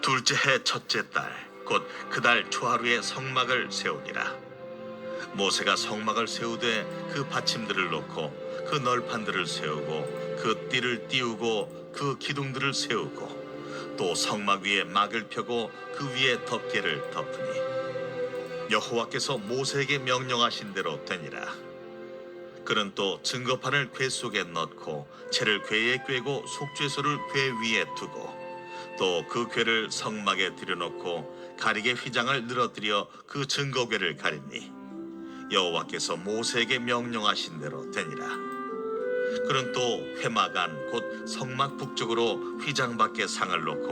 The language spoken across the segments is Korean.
둘째 해 첫째 달 곧 그달 초하루에 성막을 세우니라. 모세가 성막을 세우되 그 받침들을 놓고 그 널판들을 세우고 그 띠를 띄우고 그 기둥들을 세우고 또 성막 위에 막을 펴고 그 위에 덮개를 덮으니 여호와께서 모세에게 명령하신 대로 되니라. 그는 또 증거판을 궤 속에 넣고 채를 궤에 꿰고 속죄소를 궤 위에 두고 또그 궤를 성막에 들여놓고 가리개 휘장을 늘어뜨려 그 증거궤를 가리니 여호와께서 모세에게 명령하신 대로 되니라. 그는 또 회막 안곧 성막 북쪽으로 휘장 밖에 상을 놓고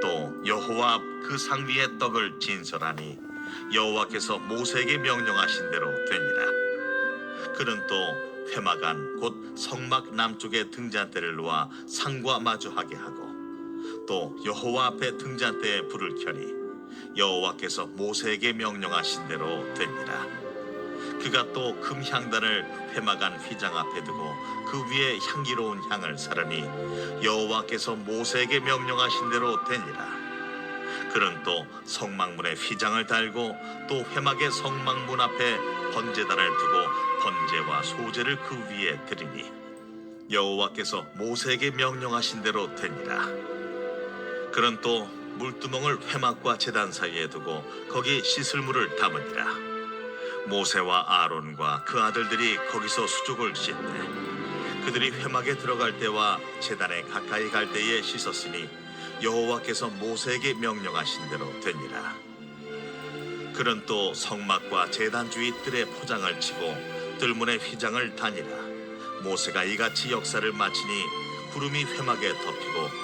또 여호와 앞그상 위에 떡을 진설하니 여호와께서 모세에게 명령하신 대로 되니라. 그는 또 회막 안곧 성막 남쪽에 등잔대를 놓아 상과 마주하게 하고 또 여호와 앞에 등잔대에 불을 켜니 여호와께서 모세에게 명령하신 대로 되니라. 그가 또 금향단을 회막안 휘장 앞에 두고 그 위에 향기로운 향을 사르니 여호와께서 모세에게 명령하신 대로 되니라. 그는 또 성막문에 휘장을 달고 또 회막의 성막문 앞에 번제단을 두고 번제와 소제를 그 위에 드리니 여호와께서 모세에게 명령하신 대로 되니라. 그는 또 물두멍을 회막과 제단 사이에 두고 거기 씻을 물을 담으니라. 모세와 아론과 그 아들들이 거기서 수족을 씻되 그들이 회막에 들어갈 때와 제단에 가까이 갈 때에 씻었으니 여호와께서 모세에게 명령하신 대로 되니라. 그는 또 성막과 제단 주위 뜰에 포장을 치고 뜰문에 휘장을 다니라. 모세가 이같이 역사를 마치니 구름이 회막에 덮이고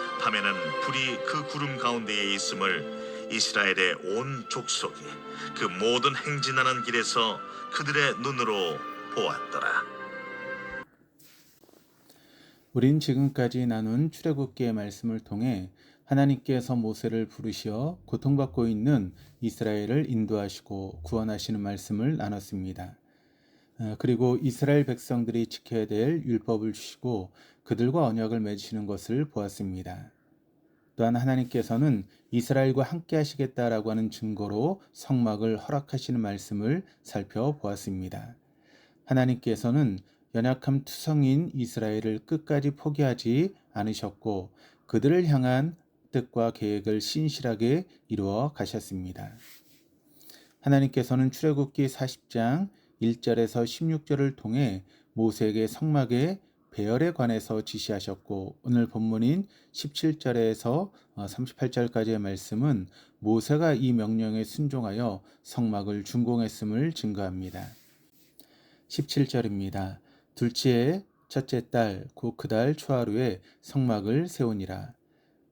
밤에는 불이 그 구름 가운데에 있음을 이스라엘의 온 족속이 그 모든 행진하는 길에서 그들의 눈으로 보았더라. 우린 지금까지 나눈 출애굽기의 말씀을 통해 하나님께서 모세를 부르시어 고통받고 있는 이스라엘을 인도하시고 구원하시는 말씀을 나눴습니다. 어, 그리고 이스라엘 백성들이 지켜야 될 율법을 주시고 그들과 언약을 맺으시는 것을 보았습니다. 또한 하나님께서는 이스라엘과 함께 하시겠다라고 하는 증거로 성막을 허락하시는 말씀을 살펴보았습니다. 하나님께서는 연약함 투성인 이스라엘을 끝까지 포기하지 않으셨고 그들을 향한 뜻과 계획을 신실하게 이루어 가셨습니다. 하나님께서는 출애굽기 40장 1절에서 16절을 통해 모세에게 성막의 배열에 관해서 지시하셨고 오늘 본문인 17절에서 38절까지의 말씀은 모세가 이 명령에 순종하여 성막을 준공했음을 증거합니다. 17절입니다. 둘째 첫째 달 곧 그달 초하루에 성막을 세우니라.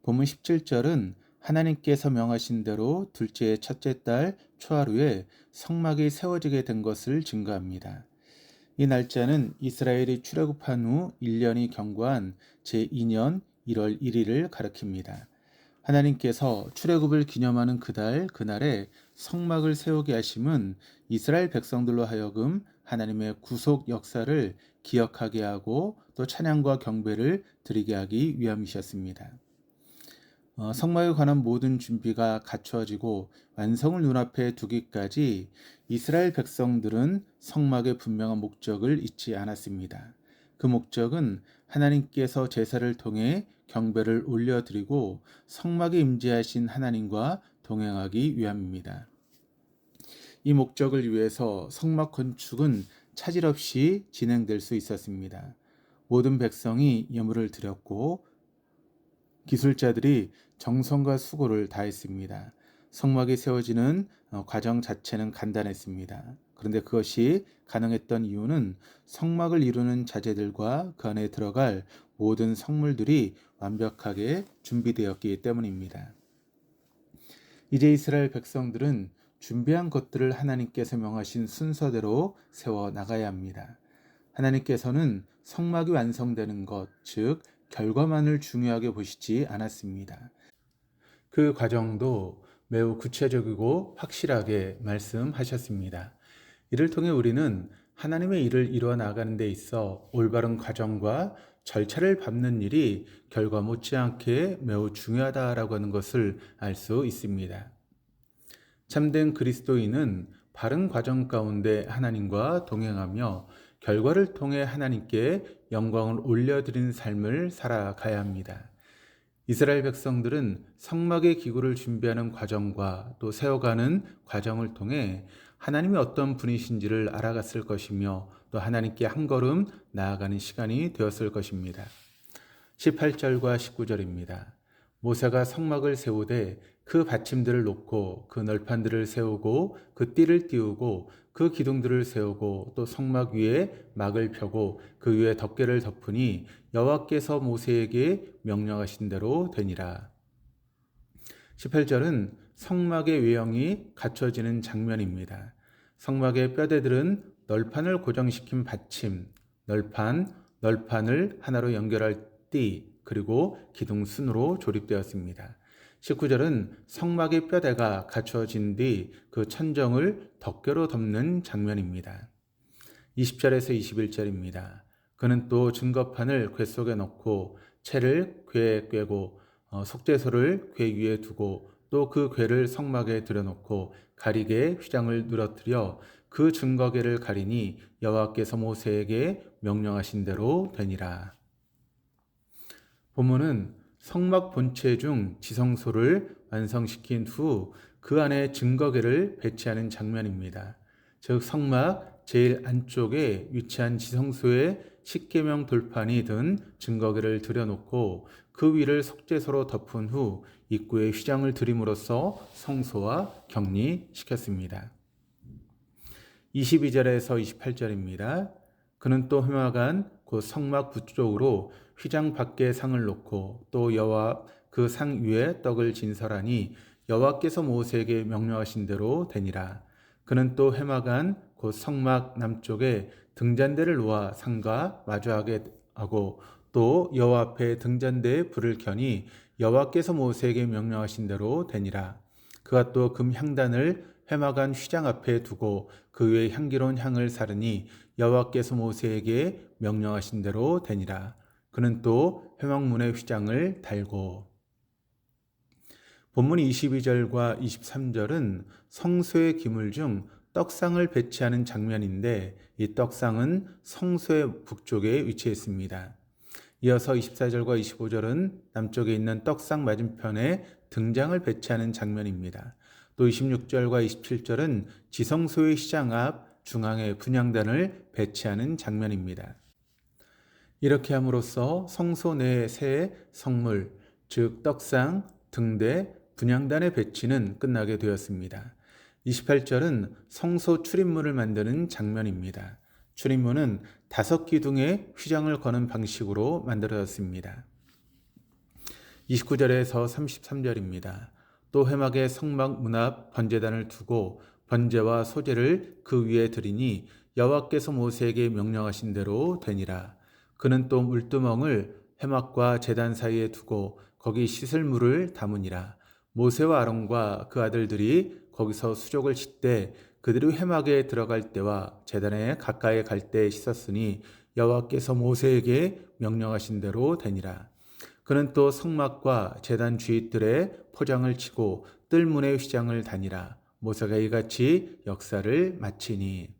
본문 17절은 하나님께서 명하신 대로 둘째 첫째 달 초하루에 성막이 세워지게 된 것을 증거합니다. 이 날짜는 이스라엘이 출애굽한 후 1년이 경과한 제2년 1월 1일을 가리킵니다. 하나님께서 출애굽을 기념하는 그달 그날에 성막을 세우게 하심은 이스라엘 백성들로 하여금 하나님의 구속 역사를 기억하게 하고 또 찬양과 경배를 드리게 하기 위함이셨습니다. 어, 성막에 관한 모든 준비가 갖추어지고 완성을 눈앞에 두기까지 이스라엘 백성들은 성막의 분명한 목적을 잊지 않았습니다. 그 목적은 하나님께서 제사를 통해 경배를 올려드리고 성막에 임재하신 하나님과 동행하기 위함입니다. 이 목적을 위해서 성막 건축은 차질 없이 진행될 수 있었습니다. 모든 백성이 예물을 드렸고 기술자들이 정성과 수고를 다했습니다. 성막이 세워지는 어, 과정 자체는 간단했습니다. 그런데 그것이 가능했던 이유는 성막을 이루는 자재들과 그 안에 들어갈 모든 성물들이 완벽하게 준비되었기 때문입니다. 이제 이스라엘 백성들은 준비한 것들을 하나님께서 명하신 순서대로 세워 나가야 합니다. 하나님께서는 성막이 완성되는 것, 즉 결과만을 중요하게 보시지 않았습니다. 그 과정도 매우 구체적이고 확실하게 말씀하셨습니다. 이를 통해 우리는 하나님의 일을 이루어 나가는 데 있어 올바른 과정과 절차를 밟는 일이 결과 못지않게 매우 중요하다라고 하는 것을 알 수 있습니다. 참된 그리스도인은 바른 과정 가운데 하나님과 동행하며 결과를 통해 하나님께 영광을 올려드리는 삶을 살아가야 합니다. 이스라엘 백성들은 성막의 기구를 준비하는 과정과 또 세워가는 과정을 통해 하나님이 어떤 분이신지를 알아갔을 것이며 또 하나님께 한 걸음 나아가는 시간이 되었을 것입니다. 18절과 19절입니다. 모세가 성막을 세우되 그 받침들을 놓고 그 널판들을 세우고 그 띠를 띄우고 그 기둥들을 세우고 또 성막 위에 막을 펴고 그 위에 덮개를 덮으니 여호와께서 모세에게 명령하신 대로 되니라. 18절은 성막의 외형이 갖춰지는 장면입니다. 성막의 뼈대들은 널판을 고정시킨 받침, 널판, 널판을 하나로 연결할 띠, 그리고 기둥 순으로 조립되었습니다. 19절은 성막의 뼈대가 갖춰진 뒤 그 천정을 덮개로 덮는 장면입니다. 20절에서 21절입니다. 그는 또 증거판을 궤 속에 넣고 채를 궤에 꿰고 어, 속죄소를 궤 위에 두고 또 그 궤를 성막에 들여놓고 가리개 휘장을 누러뜨려 그 증거궤를 가리니 여호와께서 모세에게 명령하신 대로 되니라. 본문은 성막 본체 중 지성소를 완성시킨 후 그 안에 증거계를 배치하는 장면입니다. 즉 성막 제일 안쪽에 위치한 지성소에 십계명 돌판이 든 증거계를 들여놓고 그 위를 속죄소로 덮은 후 입구에 휘장을 들임으로써 성소와 격리시켰습니다. 22절에서 28절입니다. 그는 또 회막안 곧 성막 북쪽으로 휘장 밖에 상을 놓고 또 여호와 그 상 위에 떡을 진설하니 여호와께서 모세에게 명령하신 대로 되니라. 그는 또 회막안 곧 성막 남쪽에 등잔대를 놓아 상과 마주하게 하고 또 여호와 앞에 등잔대에 불을 켜니 여호와께서 모세에게 명령하신 대로 되니라. 그가 또 금 향단을 회막안 휘장 앞에 두고 그 위에 향기로운 향을 사르니 여호와께서 모세에게 명령하신 대로 되니라. 그는 또 회막문의 휘장을 달고 본문 22절과 23절은 성소의 기물 중 떡상을 배치하는 장면인데 이 떡상은 성소의 북쪽에 위치했습니다. 이어서 24절과 25절은 남쪽에 있는 떡상 맞은편에 등장을 배치하는 장면입니다. 또 26절과 27절은 지성소의 시장 앞 중앙에 분향단을 배치하는 장면입니다. 이렇게 함으로써 성소 내의 새 성물, 즉 떡상, 등대, 분향단의 배치는 끝나게 되었습니다. 28절은 성소 출입문을 만드는 장면입니다. 출입문은 다섯 기둥의 휘장을 거는 방식으로 만들어졌습니다. 29절에서 33절입니다. 또 회막의 성막 문 앞 번제단을 두고 번제와 소제를 그 위에 드리니 여호와께서 모세에게 명령하신 대로 되니라. 그는 또 물두멍을 해막과 제단 사이에 두고 거기 씻을 물을 담으니라. 모세와 아론과 그 아들들이 거기서 수족을 씻되 그들이 해막에 들어갈 때와 제단에 가까이 갈 때 씻었으니 여호와께서 모세에게 명령하신 대로 되니라. 그는 또 성막과 제단 주위들에 포장을 치고 뜰문의 휘장을 다니라. 모세가 이같이 역사를 마치니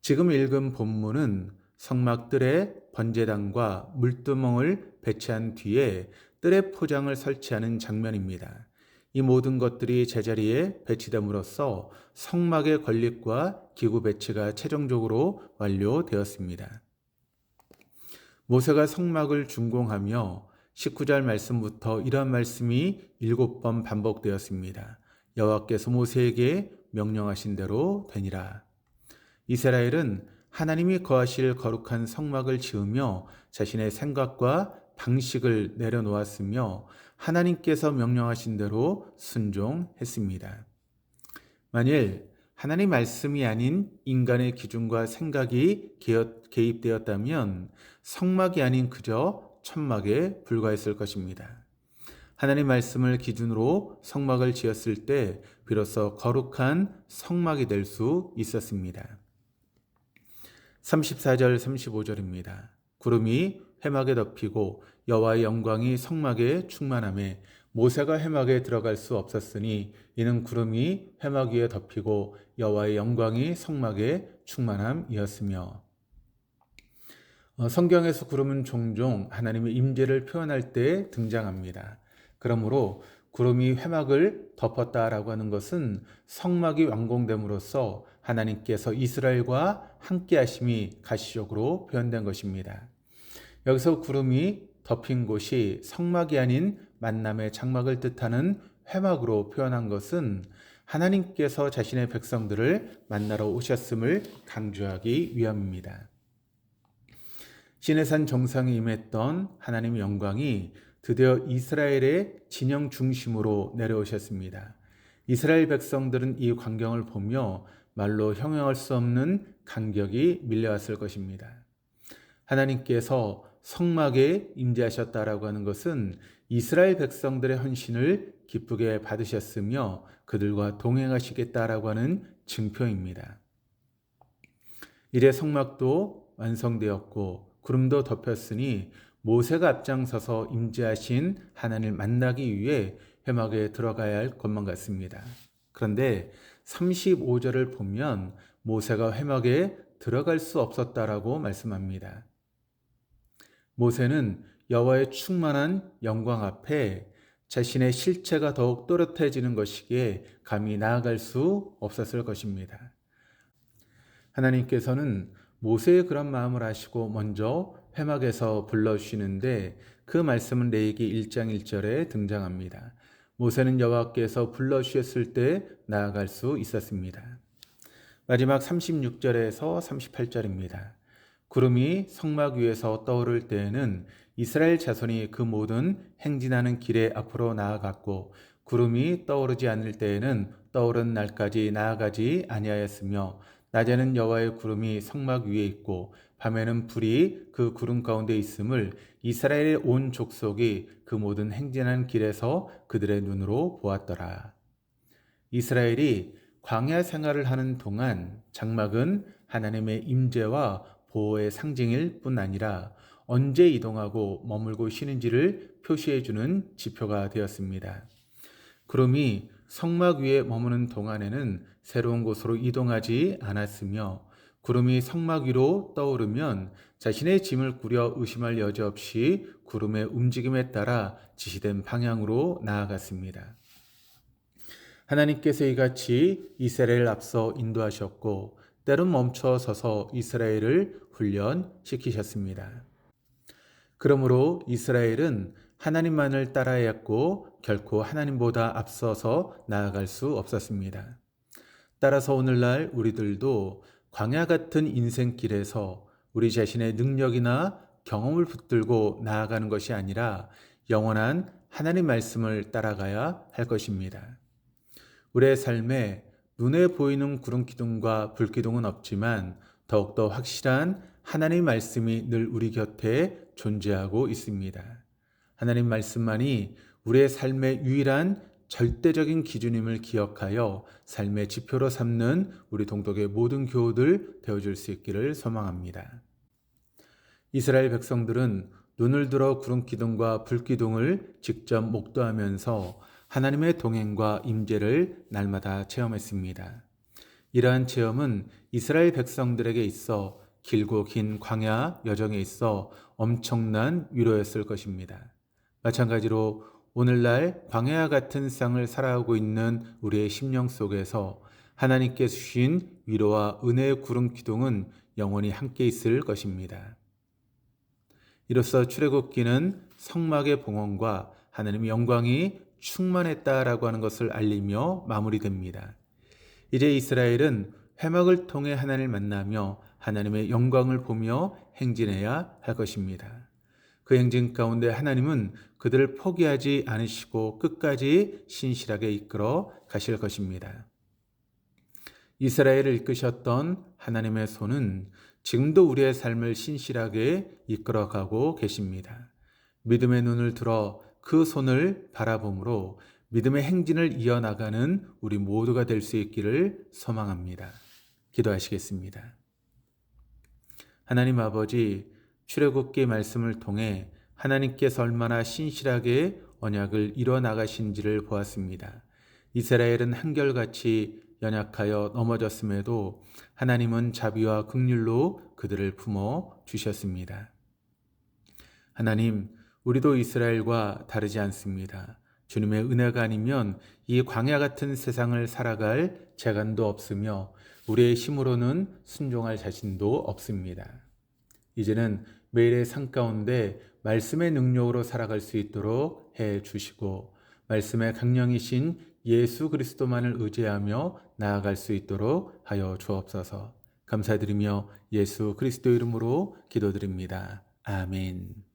지금 읽은 본문은 성막들의 번제단과 물두멍을 배치한 뒤에 뜰에 포장을 설치하는 장면입니다. 이 모든 것들이 제자리에 배치됨으로써 성막의 건립과 기구 배치가 최종적으로 완료되었습니다. 모세가 성막을 준공하며 19절 말씀부터 이러한 말씀이 일곱 번 반복되었습니다. 여호와께서 모세에게 명령하신 대로 되니라. 이스라엘은 하나님이 거하실 거룩한 성막을 지으며 자신의 생각과 방식을 내려놓았으며 하나님께서 명령하신 대로 순종했습니다. 만일 하나님 말씀이 아닌 인간의 기준과 생각이 개입되었다면 성막이 아닌 그저 천막에 불과했을 것입니다. 하나님 말씀을 기준으로 성막을 지었을 때 비로소 거룩한 성막이 될 수 있었습니다. 34절 35절입니다. 구름이 회막에 덮이고 여호와의 영광이 성막에 충만함에 모세가 회막에 들어갈 수 없었으니 이는 구름이 회막 위에 덮이고 여호와의 영광이 성막에 충만함이었으며 어, 성경에서 구름은 종종 하나님의 임재를 표현할 때 등장합니다. 그러므로 구름이 회막을 덮었다라고 하는 것은 성막이 완공됨으로써 하나님께서 이스라엘과 함께 하심이 가시적으로 표현된 것입니다. 여기서 구름이 덮인 곳이 성막이 아닌 만남의 장막을 뜻하는 회막으로 표현한 것은 하나님께서 자신의 백성들을 만나러 오셨음을 강조하기 위함입니다. 시내산 정상에 임했던 하나님의 영광이 드디어 이스라엘의 진영 중심으로 내려오셨습니다. 이스라엘 백성들은 이 광경을 보며 말로 형용할 수 없는 간격이 밀려왔을 것입니다. 하나님께서 성막에 임재하셨다라고 하는 것은 이스라엘 백성들의 헌신을 기쁘게 받으셨으며 그들과 동행하시겠다라고 하는 증표입니다. 이래 성막도 완성되었고 구름도 덮였으니 모세가 앞장서서 임재하신 하나님을 만나기 위해 회막에 들어가야 할 것만 같습니다. 그런데 35절을 보면 모세가 회막에 들어갈 수 없었다라고 말씀합니다. 모세는 여호와의 충만한 영광 앞에 자신의 실체가 더욱 또렷해지는 것이기에 감히 나아갈 수 없었을 것입니다. 하나님께서는 모세의 그런 마음을 아시고 먼저 회막에서 불러주시는데 그 말씀은 레이기 1장 1절에 등장합니다. 모세는 여호와께서 불러주셨을 때 나아갈 수 있었습니다. 마지막 36절에서 38절입니다. 구름이 성막 위에서 떠오를 때에는 이스라엘 자손이 그 모든 행진하는 길에 앞으로 나아갔고 구름이 떠오르지 않을 때에는 떠오른 날까지 나아가지 아니하였으며 낮에는 여호와의 구름이 성막 위에 있고 밤에는 불이 그 구름 가운데 있음을 이스라엘의 온 족속이 그 모든 행진한 길에서 그들의 눈으로 보았더라. 이스라엘이 광야 생활을 하는 동안 장막은 하나님의 임재와 보호의 상징일 뿐 아니라 언제 이동하고 머물고 쉬는지를 표시해 주는 지표가 되었습니다. 구름이 성막 위에 머무는 동안에는 새로운 곳으로 이동하지 않았으며 구름이 성막 위로 떠오르면 자신의 짐을 꾸려 의심할 여지 없이 구름의 움직임에 따라 지시된 방향으로 나아갔습니다. 하나님께서 이같이 이스라엘을 앞서 인도하셨고 때론 멈춰 서서 이스라엘을 훈련시키셨습니다. 그러므로 이스라엘은 하나님만을 따라야 했고 결코 하나님보다 앞서서 나아갈 수 없었습니다. 따라서 오늘날 우리들도 광야 같은 인생길에서 우리 자신의 능력이나 경험을 붙들고 나아가는 것이 아니라 영원한 하나님 말씀을 따라가야 할 것입니다. 우리의 삶에 눈에 보이는 구름 기둥과 불 기둥은 없지만 더욱더 확실한 하나님 말씀이 늘 우리 곁에 존재하고 있습니다. 하나님 말씀만이 우리의 삶의 유일한 절대적인 기준임을 기억하여 삶의 지표로 삼는 우리 동독의 모든 교우들 되어줄 수 있기를 소망합니다. 이스라엘 백성들은 눈을 들어 구름 기둥과 불 기둥을 직접 목도하면서 하나님의 동행과 임재를 날마다 체험했습니다. 이러한 체험은 이스라엘 백성들에게 있어 길고 긴 광야 여정에 있어 엄청난 위로였을 것입니다. 마찬가지로 오늘날 광야와 같은 세상을 살아가고 있는 우리의 심령 속에서 하나님께 주신 위로와 은혜의 구름 기둥은 영원히 함께 있을 것입니다. 이로써 출애굽기는 성막의 봉헌과 하나님의 영광이 충만했다라고 하는 것을 알리며 마무리됩니다. 이제 이스라엘은 회막을 통해 하나님을 만나며 하나님의 영광을 보며 행진해야 할 것입니다. 그 행진 가운데 하나님은 그들을 포기하지 않으시고 끝까지 신실하게 이끌어 가실 것입니다. 이스라엘을 이끄셨던 하나님의 손은 지금도 우리의 삶을 신실하게 이끌어 가고 계십니다. 믿음의 눈을 들어 그 손을 바라봄으로 믿음의 행진을 이어나가는 우리 모두가 될 수 있기를 소망합니다. 기도하시겠습니다. 하나님 아버지, 출애굽기 말씀을 통해 하나님께서 얼마나 신실하게 언약을 이뤄 나가신지를 보았습니다. 이스라엘은 한결같이 연약하여 넘어졌음에도 하나님은 자비와 극률로 그들을 품어 주셨습니다. 하나님, 우리도 이스라엘과 다르지 않습니다. 주님의 은혜가 아니면 이 광야 같은 세상을 살아갈 재간도 없으며 우리의 힘으로는 순종할 자신도 없습니다. 이제는 매일의 삶 가운데 말씀의 능력으로 살아갈 수 있도록 해 주시고 말씀의 강령이신 예수 그리스도만을 의지하며 나아갈 수 있도록 하여 주옵소서. 감사드리며 예수 그리스도 이름으로 기도드립니다. 아멘.